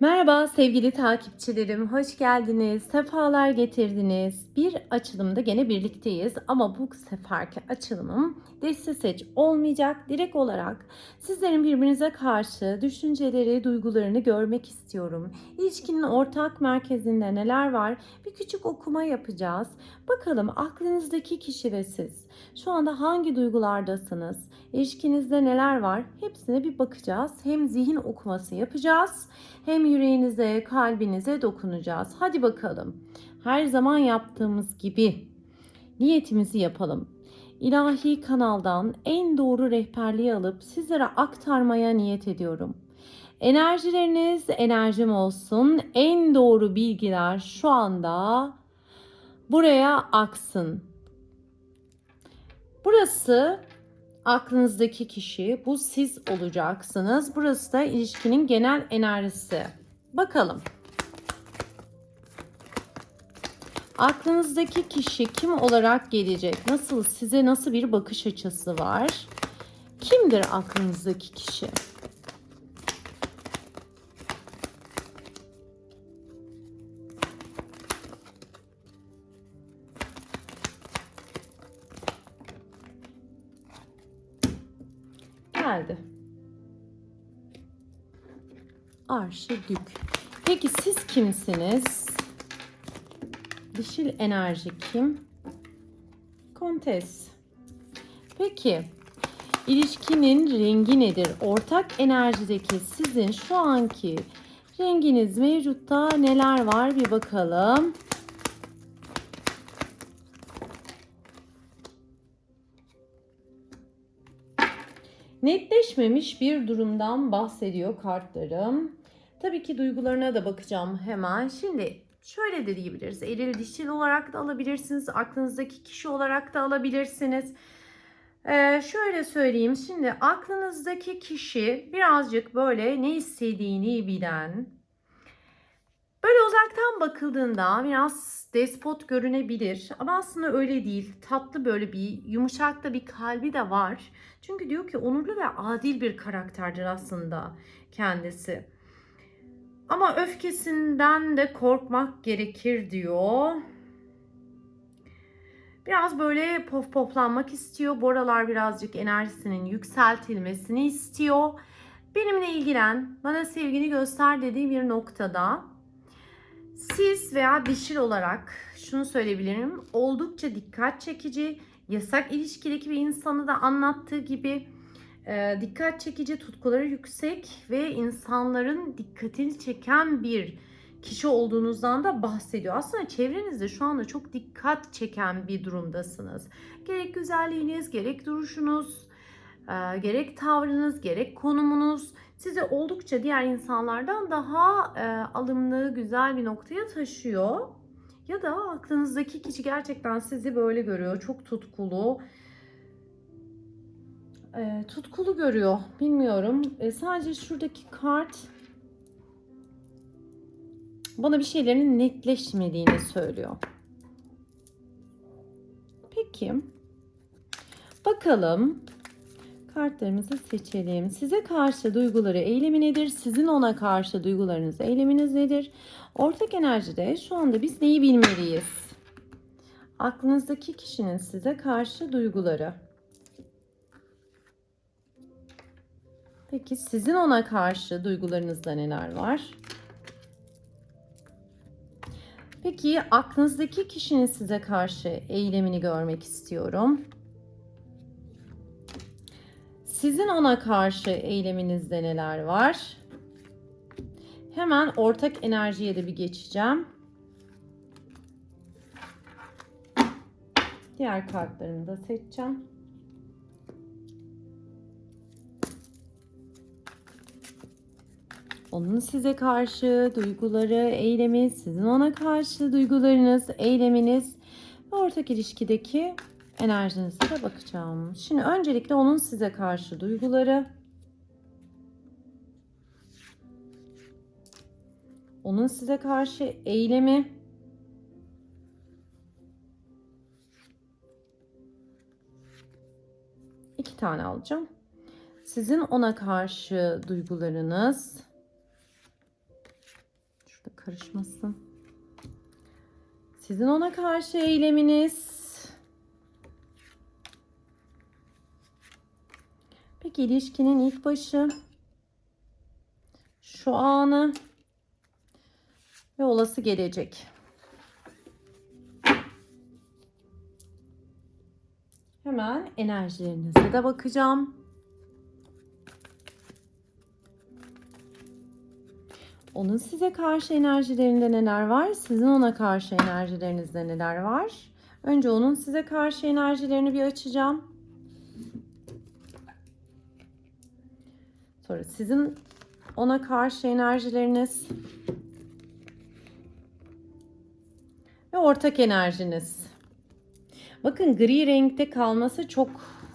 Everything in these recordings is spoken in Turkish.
Merhaba sevgili takipçilerim, hoş geldiniz, sefalar getirdiniz. Bir açılımda gene birlikteyiz ama bu seferki açılımım deste seç olmayacak. Direkt olarak sizlerin birbirinize karşı düşünceleri, duygularını görmek istiyorum. İlişkinin ortak merkezinde neler var? Bir küçük okuma yapacağız. Bakalım aklınızdaki kişi ve siz şu anda hangi duygulardasınız? İlişkinizde neler var? Hepsine bir bakacağız. Hem zihin okuması yapacağız hem yüreğinize, kalbinize dokunacağız. Hadi bakalım. Her zaman yaptığımız gibi niyetimizi yapalım. İlahi kanaldan en doğru rehberliği alıp sizlere aktarmaya niyet ediyorum. Enerjileriniz enerjim olsun. En doğru bilgiler şu anda buraya aksın. Burası aklınızdaki kişi, bu siz olacaksınız. Burası da ilişkinin genel enerjisi. Bakalım. Aklınızdaki kişi kim olarak gelecek? Nasıl size nasıl bir bakış açısı var? Kimdir aklınızdaki kişi? Arşidük. Peki siz kimsiniz? Dişil enerji kim? Kontes. Peki ilişkinin rengi nedir? Ortak enerjideki sizin şu anki renginiz mevcutta neler var bir bakalım. Netleşmemiş bir durumdan bahsediyor kartlarım. Tabii ki duygularına da bakacağım hemen. Şimdi şöyle de diyebiliriz. Eril dişil olarak da alabilirsiniz. Aklınızdaki kişi olarak da alabilirsiniz. Ee, şöyle söyleyeyim. Şimdi aklınızdaki kişi birazcık böyle ne istediğini bilen, böyle uzaktan bakıldığında biraz despot görünebilir ama aslında öyle değil. Tatlı böyle bir yumuşak da bir kalbi de var. Çünkü diyor ki onurlu ve adil bir karakterdir aslında kendisi. Ama öfkesinden de korkmak gerekir diyor. Biraz böyle pof poflanmak istiyor. Bu aralar birazcık enerjisinin yükseltilmesini istiyor. Benimle ilgilen, bana sevgini göster dediği bir noktada siz veya dişil olarak şunu söyleyebilirim. Oldukça dikkat çekici, yasak ilişkideki bir insanı da anlattığı gibi dikkat çekici, tutkuları yüksek ve insanların dikkatini çeken bir kişi olduğunuzdan da bahsediyor. Aslında çevrenizde şu anda çok dikkat çeken bir durumdasınız. Gerek güzelliğiniz, gerek duruşunuz, e, gerek tavrınız, gerek konumunuz sizi oldukça diğer insanlardan daha e, alımlı, güzel bir noktaya taşıyor. Ya da aklınızdaki kişi gerçekten sizi böyle görüyor. Çok tutkulu. E, tutkulu görüyor. Bilmiyorum. E, sadece şuradaki kart bana bir şeylerin netleşmediğini söylüyor. Peki. Bakalım Kartlarımızı seçelim. Size karşı duyguları eylemi nedir? Sizin ona karşı duygularınız eyleminiz nedir? Ortak enerjide şu anda biz neyi bilmeliyiz? Aklınızdaki kişinin size karşı duyguları. Peki sizin ona karşı duygularınızda neler var? Peki aklınızdaki kişinin size karşı eylemini görmek istiyorum. Sizin ona karşı eyleminizde neler var? Hemen ortak enerjiye de bir geçeceğim. Diğer kartlarını da seçeceğim. Onun size karşı duyguları, eylemi, sizin ona karşı duygularınız, eyleminiz ve ortak ilişkideki enerjinize de bakacağım. Şimdi öncelikle onun size karşı duyguları. Onun size karşı eylemi. İki tane alacağım. Sizin ona karşı duygularınız. Karışmasın. Sizin ona karşı eyleminiz. Peki ilişkinin ilk başı. Şu anı ve olası gelecek. Hemen enerjilerinize de bakacağım. Onun size karşı enerjilerinde neler var? Sizin ona karşı enerjilerinizde neler var? Önce onun size karşı enerjilerini bir açacağım. Sonra sizin ona karşı enerjileriniz ve ortak enerjiniz. Bakın gri renkte kalması çok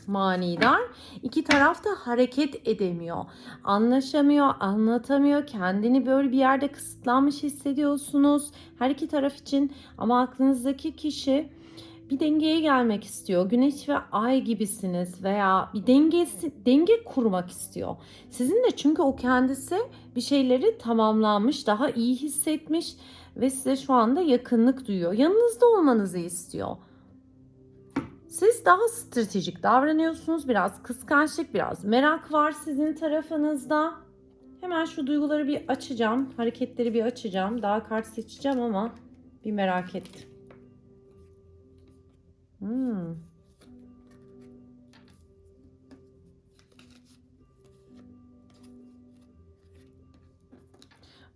manidar. İki taraf da hareket edemiyor. Anlaşamıyor, anlatamıyor. Kendini böyle bir yerde kısıtlanmış hissediyorsunuz. Her iki taraf için ama aklınızdaki kişi bir dengeye gelmek istiyor. Güneş ve ay gibisiniz veya bir dengesi, denge kurmak istiyor. Sizin de çünkü o kendisi bir şeyleri tamamlanmış, daha iyi hissetmiş ve size şu anda yakınlık duyuyor. Yanınızda olmanızı istiyor. Siz daha stratejik davranıyorsunuz. Biraz kıskançlık, biraz merak var sizin tarafınızda. Hemen şu duyguları bir açacağım. Hareketleri bir açacağım. Daha kart seçeceğim ama bir merak ettim. Hmm.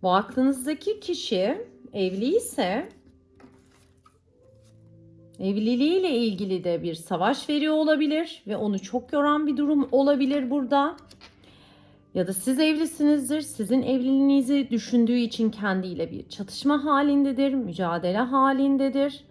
Bu aklınızdaki kişi evliyse evliliğiyle ilgili de bir savaş veriyor olabilir ve onu çok yoran bir durum olabilir burada. Ya da siz evlisinizdir. Sizin evliliğinizi düşündüğü için kendiyle bir çatışma halindedir, mücadele halindedir.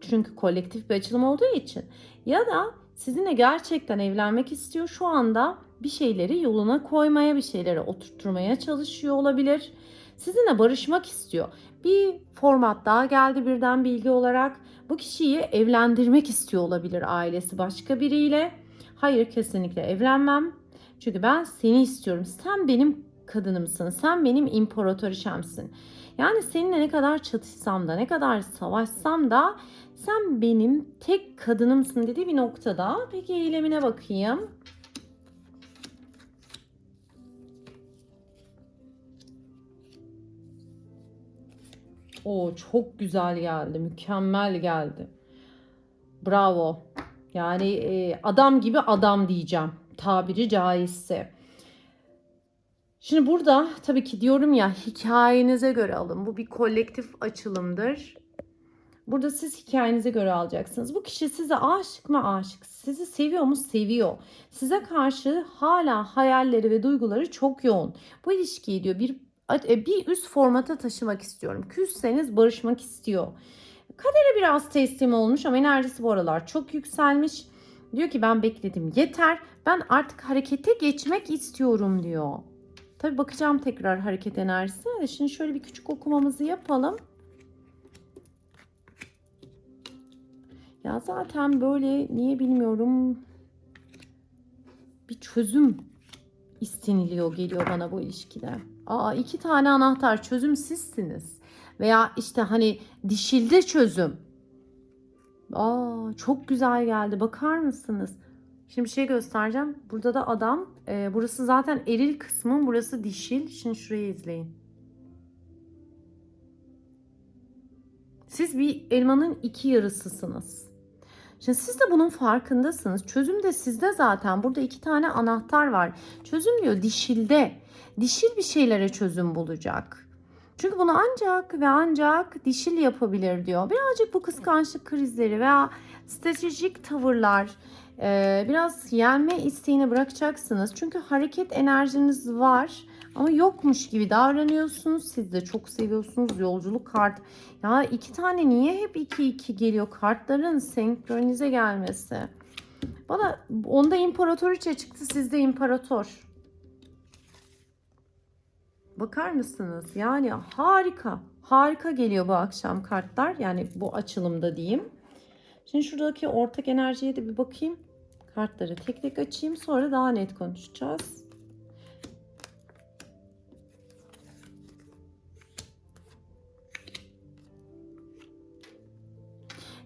Çünkü kolektif bir açılım olduğu için. Ya da sizinle gerçekten evlenmek istiyor. Şu anda bir şeyleri yoluna koymaya, bir şeyleri oturtturmaya çalışıyor olabilir. Sizinle barışmak istiyor. Bir format daha geldi birden bilgi olarak. Bu kişiyi evlendirmek istiyor olabilir ailesi başka biriyle. Hayır kesinlikle evlenmem. Çünkü ben seni istiyorum. Sen benim kadınımsın. Sen benim imparatoriçemsin. Yani seninle ne kadar çatışsam da, ne kadar savaşsam da sen benim tek kadınımsın dediği bir noktada. Peki eylemine bakayım. O çok güzel geldi, mükemmel geldi. Bravo. Yani e, adam gibi adam diyeceğim tabiri caizse. Şimdi burada tabii ki diyorum ya hikayenize göre alın. Bu bir kolektif açılımdır. Burada siz hikayenize göre alacaksınız. Bu kişi size aşık mı aşık? Sizi seviyor mu? Seviyor. Size karşı hala hayalleri ve duyguları çok yoğun. Bu ilişkiyi diyor bir bir üst formata taşımak istiyorum. Küsseniz barışmak istiyor. Kadere biraz teslim olmuş ama enerjisi bu aralar çok yükselmiş. Diyor ki ben bekledim yeter. Ben artık harekete geçmek istiyorum diyor. Tabi bakacağım tekrar hareket enerjisine. Şimdi şöyle bir küçük okumamızı yapalım. Ya zaten böyle niye bilmiyorum bir çözüm isteniliyor geliyor bana bu ilişkide. Aa iki tane anahtar çözüm sizsiniz. Veya işte hani dişilde çözüm. Aa çok güzel geldi. Bakar mısınız? Şimdi bir şey göstereceğim. Burada da adam. E, burası zaten eril kısmı. Burası dişil. Şimdi şurayı izleyin. Siz bir elmanın iki yarısısınız. Şimdi siz de bunun farkındasınız. Çözüm de sizde zaten. Burada iki tane anahtar var. Çözüm diyor dişilde. Dişil bir şeylere çözüm bulacak. Çünkü bunu ancak ve ancak dişil yapabilir diyor. Birazcık bu kıskançlık krizleri veya stratejik tavırlar, biraz yenme isteğini bırakacaksınız. Çünkü hareket enerjiniz var ama yokmuş gibi davranıyorsunuz. Siz de çok seviyorsunuz yolculuk kart. Ya iki tane niye hep iki iki geliyor kartların senkronize gelmesi. Bana onda imparatoriçe çıktı sizde imparator. Bakar mısınız? Yani harika. Harika geliyor bu akşam kartlar. Yani bu açılımda diyeyim. Şimdi şuradaki ortak enerjiye de bir bakayım. Kartları tek tek açayım. Sonra daha net konuşacağız.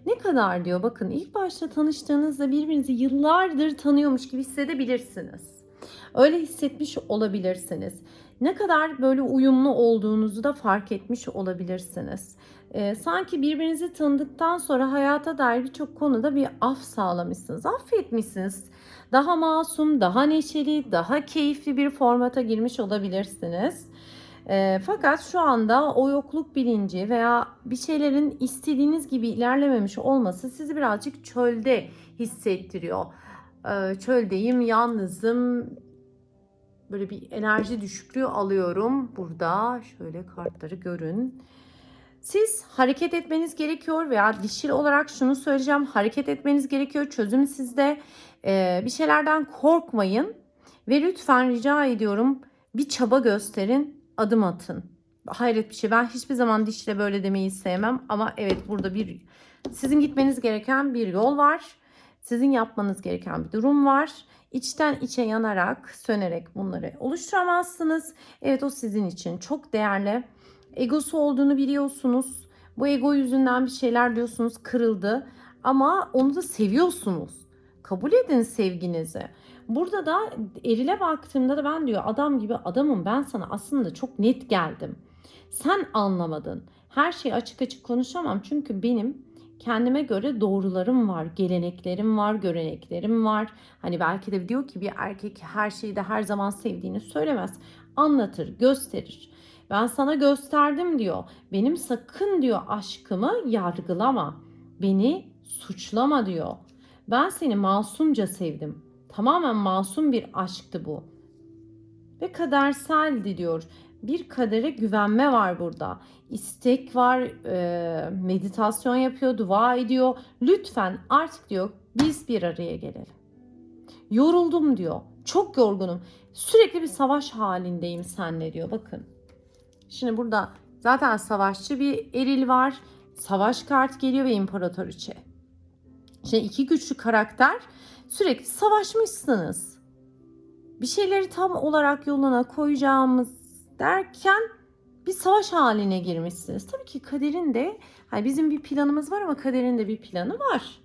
Ne kadar diyor bakın ilk başta tanıştığınızda birbirinizi yıllardır tanıyormuş gibi hissedebilirsiniz. Öyle hissetmiş olabilirsiniz. Ne kadar böyle uyumlu olduğunuzu da fark etmiş olabilirsiniz. Ee, sanki birbirinizi tanıdıktan sonra hayata dair birçok konuda bir af sağlamışsınız, affetmişsiniz. Daha masum, daha neşeli, daha keyifli bir formata girmiş olabilirsiniz. E, fakat şu anda o yokluk bilinci veya bir şeylerin istediğiniz gibi ilerlememiş olması sizi birazcık çölde hissettiriyor. E, çöldeyim, yalnızım, böyle bir enerji düşüklüğü alıyorum. Burada şöyle kartları görün. Siz hareket etmeniz gerekiyor veya dişil olarak şunu söyleyeceğim. Hareket etmeniz gerekiyor. Çözüm sizde. Ee, bir şeylerden korkmayın. Ve lütfen rica ediyorum bir çaba gösterin. Adım atın. Hayret bir şey. Ben hiçbir zaman dişle böyle demeyi sevmem. Ama evet burada bir sizin gitmeniz gereken bir yol var. Sizin yapmanız gereken bir durum var. İçten içe yanarak, sönerek bunları oluşturamazsınız. Evet o sizin için çok değerli. Egosu olduğunu biliyorsunuz. Bu ego yüzünden bir şeyler diyorsunuz kırıldı. Ama onu da seviyorsunuz. Kabul edin sevginizi. Burada da erile baktığımda da ben diyor adam gibi adamım ben sana aslında çok net geldim. Sen anlamadın. Her şeyi açık açık konuşamam çünkü benim kendime göre doğrularım var, geleneklerim var, göreneklerim var. Hani belki de diyor ki bir erkek her şeyi de her zaman sevdiğini söylemez. Anlatır, gösterir. Ben sana gösterdim diyor. Benim sakın diyor aşkımı yargılama. Beni suçlama diyor. Ben seni masumca sevdim. Tamamen masum bir aşktı bu. Ve kaderseldi diyor. Bir kadere güvenme var burada. İstek var, e, meditasyon yapıyor, dua ediyor. Lütfen artık diyor biz bir araya gelelim. Yoruldum diyor. Çok yorgunum. Sürekli bir savaş halindeyim senle diyor. Bakın. Şimdi burada zaten savaşçı bir eril var. Savaş kart geliyor ve imparatoriçe. Şimdi iki güçlü karakter sürekli savaşmışsınız. Bir şeyleri tam olarak yoluna koyacağımız derken bir savaş haline girmişsiniz. Tabii ki kaderin de hani bizim bir planımız var ama kaderin de bir planı var.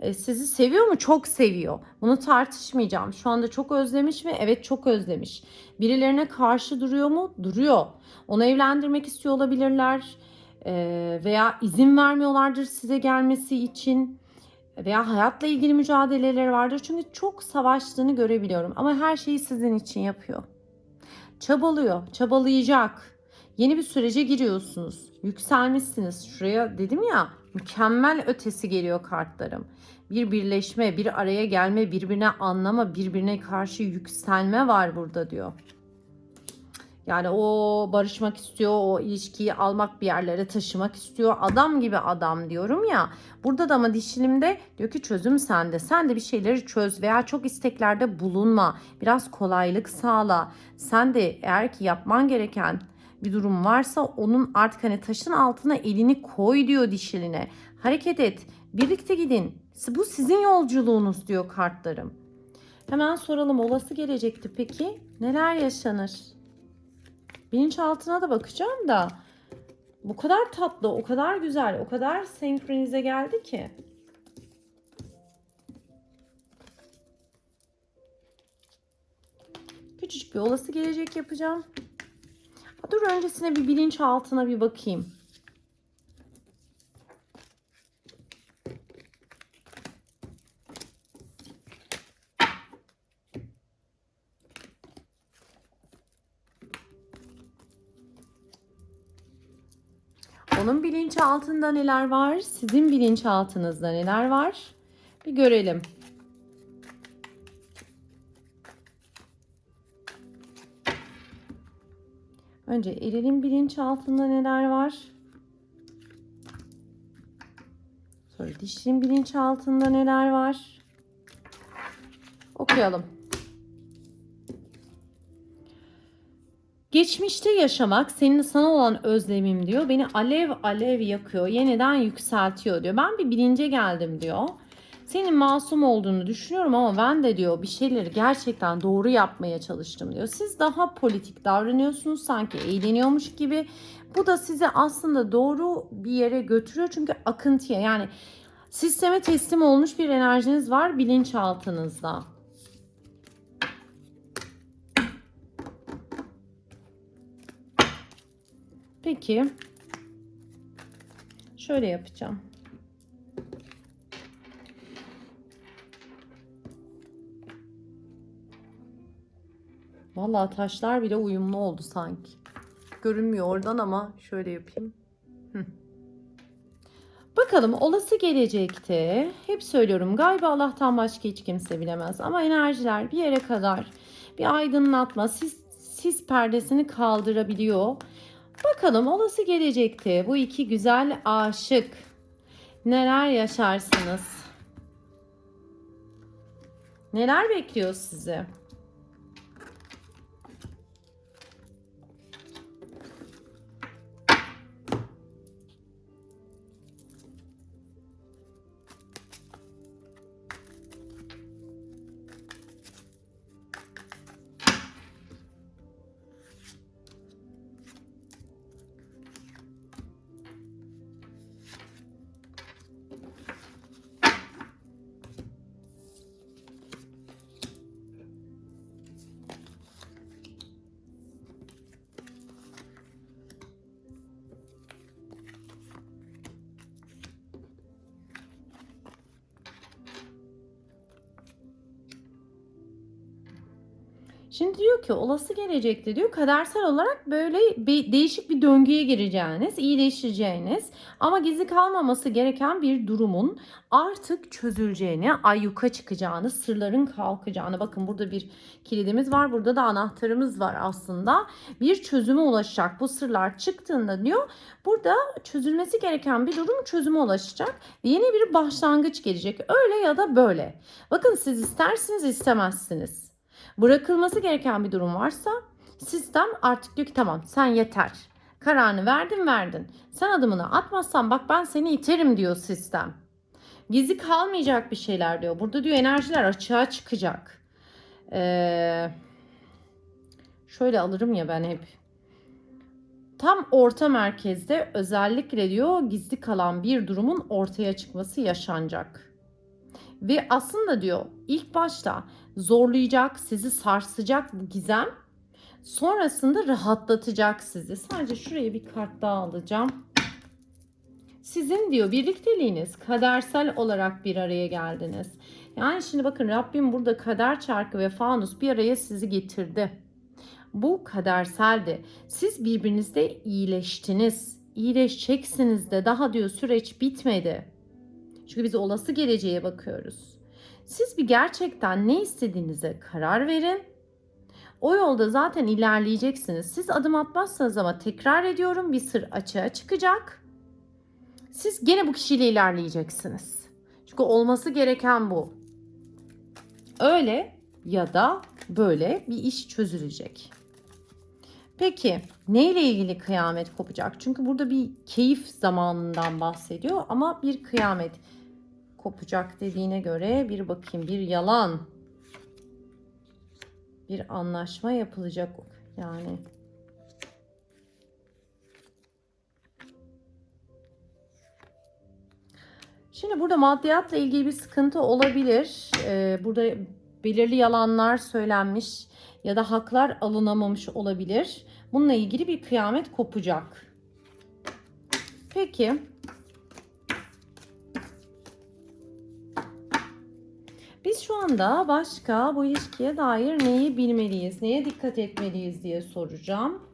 E, sizi seviyor mu? Çok seviyor. Bunu tartışmayacağım. Şu anda çok özlemiş mi? Evet çok özlemiş. Birilerine karşı duruyor mu? Duruyor. Onu evlendirmek istiyor olabilirler. E, veya izin vermiyorlardır size gelmesi için. Veya hayatla ilgili mücadeleleri vardır. Çünkü çok savaştığını görebiliyorum. Ama her şeyi sizin için yapıyor. Çabalıyor, çabalayacak. Yeni bir sürece giriyorsunuz. Yükselmişsiniz. Şuraya dedim ya mükemmel ötesi geliyor kartlarım. Bir birleşme, bir araya gelme, birbirine anlama, birbirine karşı yükselme var burada diyor. Yani o barışmak istiyor, o ilişkiyi almak bir yerlere taşımak istiyor. Adam gibi adam diyorum ya. Burada da ama dişilimde diyor ki çözüm sende. Sen de bir şeyleri çöz veya çok isteklerde bulunma. Biraz kolaylık sağla. Sen de eğer ki yapman gereken bir durum varsa onun artık hani taşın altına elini koy diyor dişiline. Hareket et. Birlikte gidin. Bu sizin yolculuğunuz diyor kartlarım. Hemen soralım olası gelecekti peki neler yaşanır? Bilinçaltına da bakacağım da bu kadar tatlı, o kadar güzel, o kadar senkronize geldi ki. Küçücük bir olası gelecek yapacağım. Dur öncesine bir bilinçaltına bir bakayım. Onun bilinçaltında neler var? Sizin bilinçaltınızda neler var? Bir görelim. Önce erilin bilinçaltında neler var? Sonra dişinin bilinçaltında neler var? Okuyalım. Geçmişte yaşamak senin sana olan özlemim diyor. Beni alev alev yakıyor, yeniden yükseltiyor diyor. Ben bir bilince geldim diyor. Senin masum olduğunu düşünüyorum ama ben de diyor bir şeyleri gerçekten doğru yapmaya çalıştım diyor. Siz daha politik davranıyorsunuz sanki eğleniyormuş gibi. Bu da sizi aslında doğru bir yere götürüyor çünkü akıntıya yani sisteme teslim olmuş bir enerjiniz var bilinçaltınızda. Peki. Şöyle yapacağım. Vallahi taşlar bile uyumlu oldu sanki. Görünmüyor oradan ama şöyle yapayım. Bakalım olası gelecekte hep söylüyorum galiba Allah'tan başka hiç kimse bilemez ama enerjiler bir yere kadar bir aydınlatma sis, sis perdesini kaldırabiliyor. Bakalım olası gelecekte bu iki güzel aşık neler yaşarsınız? Neler bekliyor sizi? Şimdi diyor ki olası gelecekte diyor kadersel olarak böyle bir değişik bir döngüye gireceğiniz, iyileşeceğiniz ama gizli kalmaması gereken bir durumun artık çözüleceğini, ayyuka çıkacağını, sırların kalkacağını. Bakın burada bir kilidimiz var, burada da anahtarımız var aslında. Bir çözüme ulaşacak. Bu sırlar çıktığında diyor burada çözülmesi gereken bir durum çözüme ulaşacak. Yeni bir başlangıç gelecek. Öyle ya da böyle. Bakın siz istersiniz istemezsiniz bırakılması gereken bir durum varsa sistem artık diyor ki tamam sen yeter. Kararını verdin verdin. Sen adımını atmazsan bak ben seni iterim diyor sistem. Gizli kalmayacak bir şeyler diyor. Burada diyor enerjiler açığa çıkacak. Ee, şöyle alırım ya ben hep. Tam orta merkezde özellikle diyor gizli kalan bir durumun ortaya çıkması yaşanacak. Ve aslında diyor ilk başta zorlayacak, sizi sarsacak bu gizem. Sonrasında rahatlatacak sizi. Sadece şuraya bir kart daha alacağım. Sizin diyor birlikteliğiniz kadersel olarak bir araya geldiniz. Yani şimdi bakın Rabbim burada kader çarkı ve fanus bir araya sizi getirdi. Bu kaderseldi. Siz birbirinizde iyileştiniz. İyileşeceksiniz de daha diyor süreç bitmedi. Çünkü biz olası geleceğe bakıyoruz. Siz bir gerçekten ne istediğinize karar verin. O yolda zaten ilerleyeceksiniz. Siz adım atmazsanız ama tekrar ediyorum bir sır açığa çıkacak. Siz gene bu kişiyle ilerleyeceksiniz. Çünkü olması gereken bu. Öyle ya da böyle bir iş çözülecek. Peki neyle ilgili kıyamet kopacak? Çünkü burada bir keyif zamanından bahsediyor ama bir kıyamet kopacak dediğine göre bir bakayım bir yalan bir anlaşma yapılacak yani Şimdi burada maddiyatla ilgili bir sıkıntı olabilir. Ee, burada belirli yalanlar söylenmiş ya da haklar alınamamış olabilir. Bununla ilgili bir kıyamet kopacak. Peki. Biz şu anda başka bu ilişkiye dair neyi bilmeliyiz, neye dikkat etmeliyiz diye soracağım.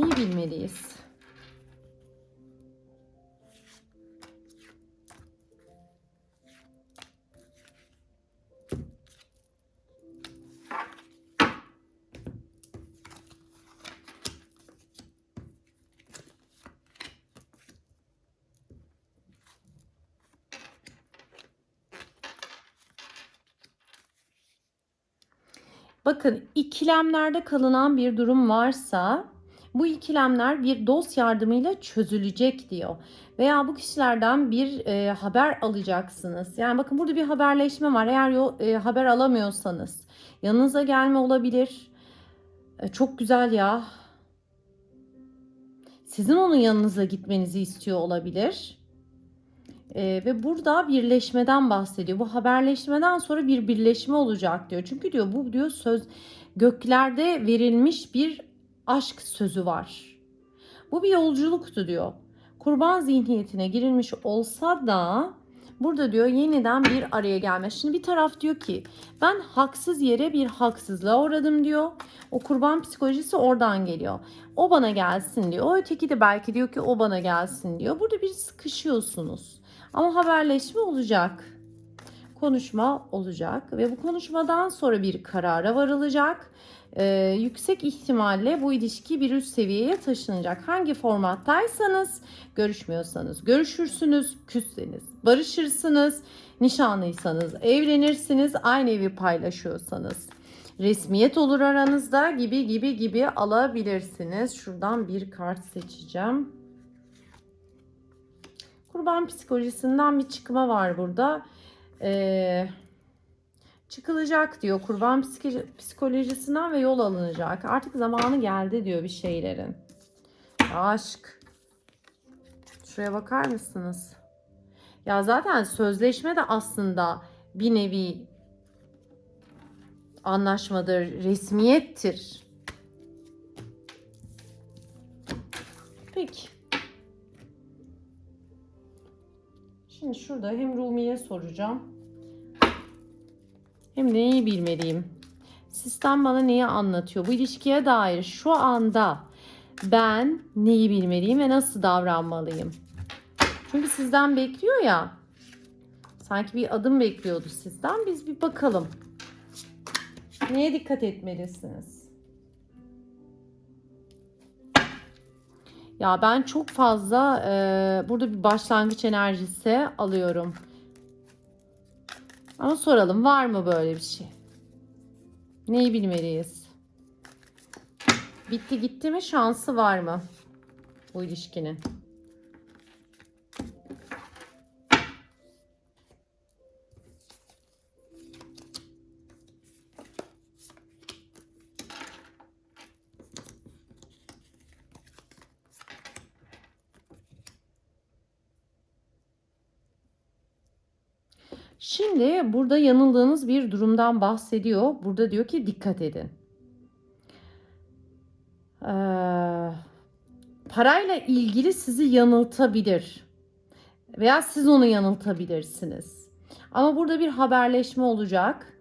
Neyi bilmeliyiz? Bakın ikilemlerde kalınan bir durum varsa bu ikilemler bir dost yardımıyla çözülecek diyor. Veya bu kişilerden bir e, haber alacaksınız. Yani bakın burada bir haberleşme var. Eğer yo, e, haber alamıyorsanız yanınıza gelme olabilir. E, çok güzel ya. Sizin onun yanınıza gitmenizi istiyor olabilir. E, ve burada birleşmeden bahsediyor. Bu haberleşmeden sonra bir birleşme olacak diyor. Çünkü diyor bu diyor söz göklerde verilmiş bir aşk sözü var. Bu bir yolculuktu diyor. Kurban zihniyetine girilmiş olsa da burada diyor yeniden bir araya gelme. Şimdi bir taraf diyor ki ben haksız yere bir haksızlığa uğradım diyor. O kurban psikolojisi oradan geliyor. O bana gelsin diyor. O öteki de belki diyor ki o bana gelsin diyor. Burada bir sıkışıyorsunuz. Ama haberleşme olacak. Konuşma olacak ve bu konuşmadan sonra bir karara varılacak. Ee, yüksek ihtimalle bu ilişki bir üst seviyeye taşınacak. Hangi formattaysanız görüşmüyorsanız görüşürsünüz, küsseniz barışırsınız, nişanlıysanız evlenirsiniz, aynı evi paylaşıyorsanız resmiyet olur aranızda gibi gibi gibi alabilirsiniz. Şuradan bir kart seçeceğim. Kurban psikolojisinden bir çıkma var burada. Ee, çıkılacak diyor kurban psikolojisinden ve yol alınacak. Artık zamanı geldi diyor bir şeylerin. Aşk. Şuraya bakar mısınız? Ya zaten sözleşme de aslında bir nevi anlaşmadır, resmiyettir. Peki. Şimdi şurada hem Rumi'ye soracağım. Hem de neyi bilmeliyim. Sistem bana neyi anlatıyor? Bu ilişkiye dair şu anda ben neyi bilmeliyim ve nasıl davranmalıyım? Çünkü sizden bekliyor ya. Sanki bir adım bekliyordu sizden. Biz bir bakalım. Neye dikkat etmelisiniz? Ya ben çok fazla e, burada bir başlangıç enerjisi alıyorum. Ama soralım var mı böyle bir şey? Neyi bilmeliyiz? Bitti gitti mi şansı var mı bu ilişkinin? Burada yanıldığınız bir durumdan bahsediyor. Burada diyor ki dikkat edin. Ee, parayla ilgili sizi yanıltabilir. Veya siz onu yanıltabilirsiniz. Ama burada bir haberleşme olacak.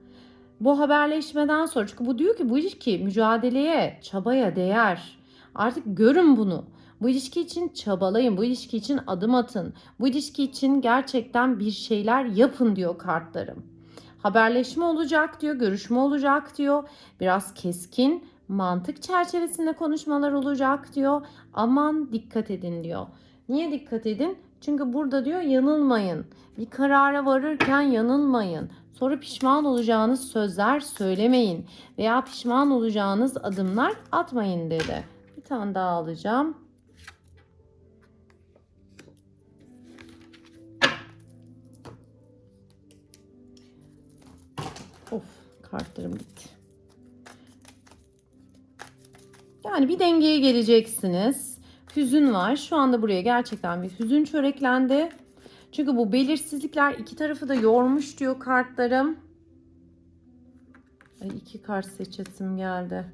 Bu haberleşmeden sonra çünkü bu diyor ki bu ilişki mücadeleye, çabaya değer. Artık görün bunu. Bu ilişki için çabalayın, bu ilişki için adım atın. Bu ilişki için gerçekten bir şeyler yapın diyor kartlarım. Haberleşme olacak diyor, görüşme olacak diyor. Biraz keskin, mantık çerçevesinde konuşmalar olacak diyor. Aman dikkat edin diyor. Niye dikkat edin? Çünkü burada diyor yanılmayın. Bir karara varırken yanılmayın. Sonra pişman olacağınız sözler söylemeyin veya pişman olacağınız adımlar atmayın dedi. Bir tane daha alacağım. Kartlarım bitti. Yani bir dengeye geleceksiniz. Hüzün var. Şu anda buraya gerçekten bir hüzün çöreklendi. Çünkü bu belirsizlikler iki tarafı da yormuş diyor kartlarım. Ay iki kart seçesim geldi.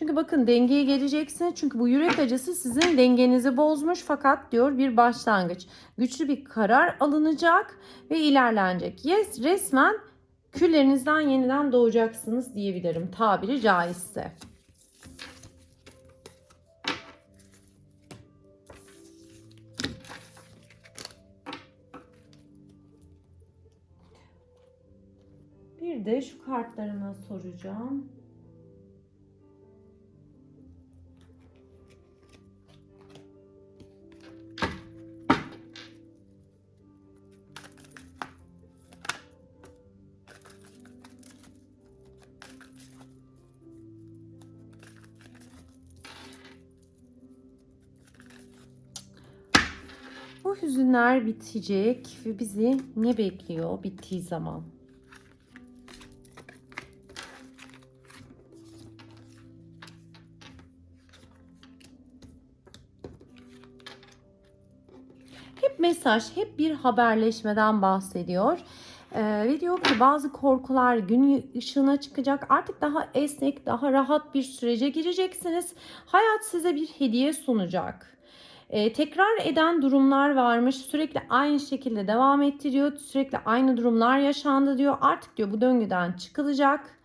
Çünkü bakın dengeye geleceksiniz. Çünkü bu yürek acısı sizin dengenizi bozmuş fakat diyor bir başlangıç. Güçlü bir karar alınacak ve ilerlenecek. Yes resmen küllerinizden yeniden doğacaksınız diyebilirim tabiri caizse. Bir de şu kartlarıma soracağım. Bu hüzünler bitecek ve bizi ne bekliyor bittiği zaman? Hep mesaj, hep bir haberleşmeden bahsediyor. Ee, ve diyor ki bazı korkular gün ışığına çıkacak. Artık daha esnek, daha rahat bir sürece gireceksiniz. Hayat size bir hediye sunacak. Ee, tekrar eden durumlar varmış. Sürekli aynı şekilde devam ettiriyor. Sürekli aynı durumlar yaşandı diyor. Artık diyor bu döngüden çıkılacak.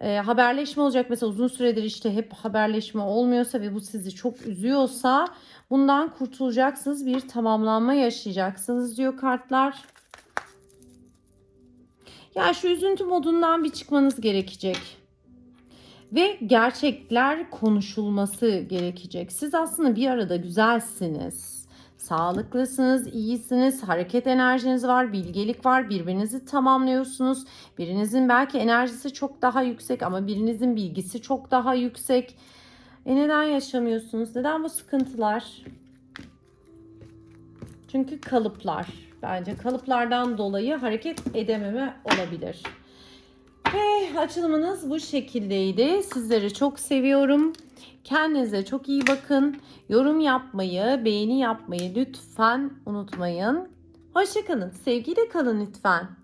Ee, haberleşme olacak. Mesela uzun süredir işte hep haberleşme olmuyorsa ve bu sizi çok üzüyorsa bundan kurtulacaksınız. Bir tamamlanma yaşayacaksınız diyor kartlar. Ya şu üzüntü modundan bir çıkmanız gerekecek. Ve gerçekler konuşulması gerekecek. Siz aslında bir arada güzelsiniz. Sağlıklısınız, iyisiniz, hareket enerjiniz var, bilgelik var, birbirinizi tamamlıyorsunuz. Birinizin belki enerjisi çok daha yüksek ama birinizin bilgisi çok daha yüksek. E neden yaşamıyorsunuz? Neden bu sıkıntılar? Çünkü kalıplar. Bence kalıplardan dolayı hareket edememe olabilir. Ve açılımınız bu şekildeydi. Sizleri çok seviyorum. Kendinize çok iyi bakın. Yorum yapmayı, beğeni yapmayı lütfen unutmayın. Hoşçakalın. Sevgiyle kalın lütfen.